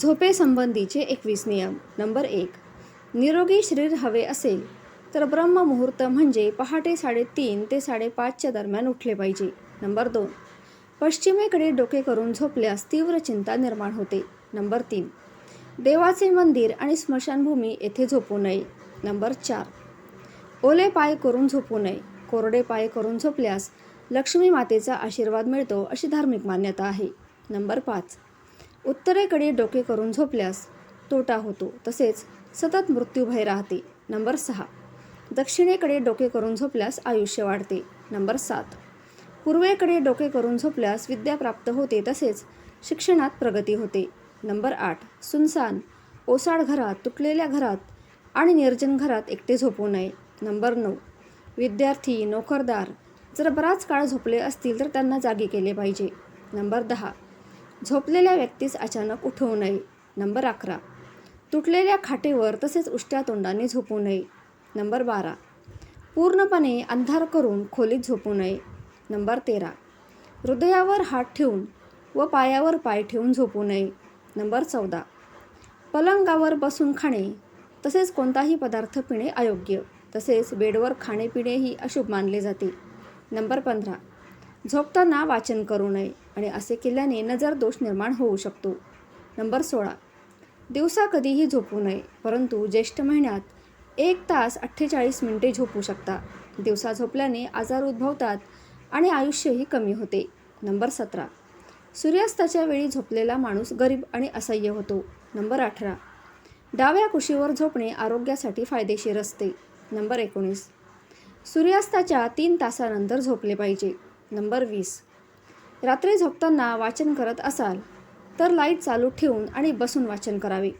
झोपेसंबंधीचे एकवीस नियम. नंबर एक निरोगी शरीर हवे असेल तर ब्रह्ममुहूर्त म्हणजे पहाटे साडेतीन ते साडेपाचच्या दरम्यान उठले पाहिजे. नंबर दोन पश्चिमेकडे डोके करून झोपल्यास तीव्र चिंता निर्माण होते. नंबर तीन देवाचे मंदिर आणि स्मशानभूमी येथे झोपू नये. नंबर चार ओले पाय करून झोपू नये. कोरडे पाय करून झोपल्यास लक्ष्मी मातेचा आशीर्वाद मिळतो अशी धार्मिक मान्यता आहे. नंबर पाच उत्तरेकडे डोके करून झोपल्यास तोटा होतो. तसेच सतत मृत्यूभय राहते. नंबर सहा. दक्षिणेकडे डोके करून झोपल्यास आयुष्य वाढते. नंबर सात. पूर्वेकडे डोके करून झोपल्यास विद्या प्राप्त होते. तसेच शिक्षणात प्रगती होते. नंबर आठ. सुनसान. ओसाड घरात तुटलेल्या घरात आणि निर्जन घरात एकटे झोपू नये. नंबर नऊ. विद्यार्थी नोकरदार जर बराच काळ झोपले असतील तर त्यांना जागी केले पाहिजे. नंबर दहा. झोपलेल्या व्यक्तीस अचानक उठवू नये. नंबर अकरा. तुटलेल्या खाटेवर तसेच उष्ट्या तोंडाने झोपू नये. नंबर बारा. पूर्णपणे अंधार करून खोलीत झोपू नये. नंबर तेरा. हृदयावर हात ठेवून व पायावर पाय ठेवून झोपू नये. नंबर चौदा. पलंगावर बसून खाणे तसेच कोणताही पदार्थ पिणे अयोग्य तसेच बेडवर खाणे पिणेही अशुभ मानले जाते. नंबर पंधरा. झोपताना वाचन करू नये. आणि असे केल्याने नजर दोष निर्माण होऊ शकतो. नंबर सोळा. दिवसा कधीही झोपू नये परंतु ज्येष्ठ महिन्यात एक तास अठ्ठेचाळीस मिनिटे झोपू शकता. दिवसा झोपल्याने आजार उद्भवतात आणि आयुष्यही कमी होते. नंबर सतरा. सूर्यास्ताच्या वेळी झोपलेला माणूस गरीब आणि असह्य होतो. नंबर अठरा. डाव्या कुशीवर झोपणे आरोग्यासाठी फायदेशीर असते. नंबर एकोणीस. सूर्यास्ताच्या तीन तासानंतर झोपले पाहिजे. नंबर वीस. रात्री झोपताना वाचन करत असाल तर लाइट चालू ठेवून आणि बसून वाचन करावे.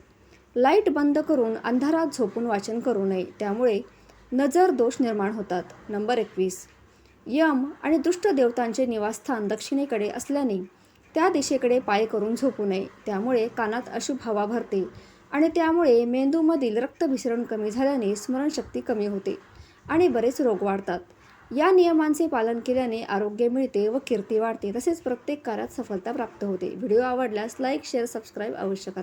लाइट बंद करून अंधारात झोपून वाचन करू नये त्यामुळे नजर दोष निर्माण होतात. नंबर एकवीस. यम आणि दुष्ट देवतांचे निवासस्थान दक्षिणेकडे असल्याने त्या दिशेकडे पाय करून झोपू नये. त्यामुळे कानात अशुभ हवा भरते आणि त्यामुळे मेंदूमधील रक्तभिसरण कमी झाल्याने स्मरणशक्ती कमी होते आणि बरेच रोग वाढतात. या नियमांचे पालन केल्याने आरोग्य मिळते व कीर्ती वाढते. तसेच प्रत्येक कार्यात सफलता प्राप्त होते. व्हिडिओ आवडल्यास लाईक शेअर सबस्क्राईब अवश्य करा.